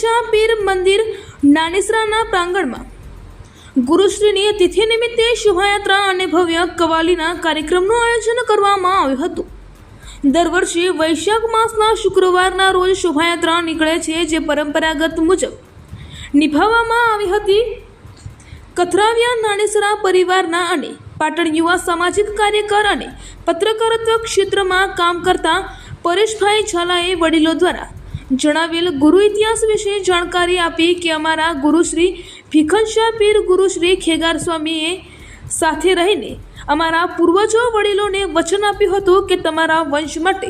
શાહ પીર મંદિર નાનેસરાના પ્રાંગણમાં. ગુરુશ્રીની તિથિ નિમિત્તે શોભાયાત્રા અને ભવ્ય કવાલીના કાર્યક્રમનું આયોજન કરવામાં આવ્યું હતું. દર વર્ષે વૈશાખ માસના શુક્રવારના રોજ શોભાયાત્રા નીકળે છે જે પરંપરાગત મુજબ નિભાવવામાં આવી હતી. કથરાવ્યા નાનેસરા પરિવારના અને પાટણ યુવા સામાજિક કાર્યકર અને પત્રકારત્વ ક્ષેત્રમાં કામ કરતા પરેશભાઈ ઝાલાએ વડીલો દ્વારા જણાવેલ ગુરુ ઇતિહાસ વિશે જાણકારી આપી કે અમારા ગુરુશ્રી ભીખનશાહ પીર ગુરુશ્રી ખેગાર સ્વામીએ સાથે રહીને અમારા પૂર્વજો વડીલોને વચન આપ્યું હતું કે તમારા વંશ માટે,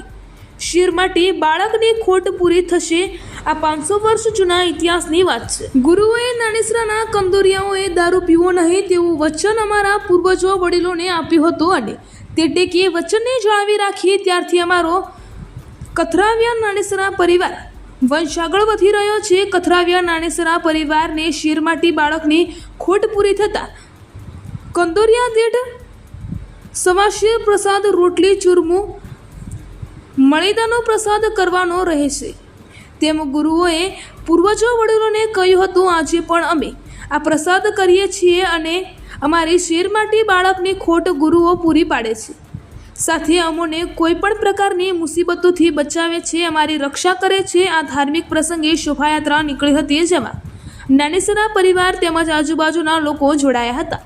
શિર માટે બાળકની ખોટ પૂરી થશે. આ પાંચસો વર્ષ જૂના ઇતિહાસની વાત છે. ગુરુઓએ નાનેસરાના કંદોરિયાઓએ દારૂ પીવો નહીં તેવું વચન અમારા પૂર્વજો વડીલોને આપ્યું હતું અને તે ટેકે વચનને જાળવી રાખી ત્યારથી અમારો કથરાવ્યા નાણેસરા પરિવાર. વંશ આગળ વધી રહ્યો છે. કથરાવ્યા નાણેસરા પરિવારને શિરમાટી બાળકની ખોટ પૂરી થતાં કંદોરિયા દીઠ સવાશીર પ્રસાદ રોટલી, ચૂરમું, મળીદાનો પ્રસાદ કરવાનો રહેશે તેમ ગુરુઓએ પૂર્વજો વડીલોને કહ્યું હતું, આજે પણ અમે આ પ્રસાદ કરીએ છીએ અને અમારી શેરમાટી બાળકની ખોટ ગુરુઓ પૂરી પાડે છે. સાથે અમોને કોઈ પણ પ્રકારની મુસીબતોથી બચાવે છે, અમારી રક્ષા કરે છે, આ ધાર્મિક પ્રસંગે શોભાયાત્રા નીકળી હતી જેમાં નાનેસરા પરિવાર તેમજ આજુબાજુના લોકો જોડાયા હતા.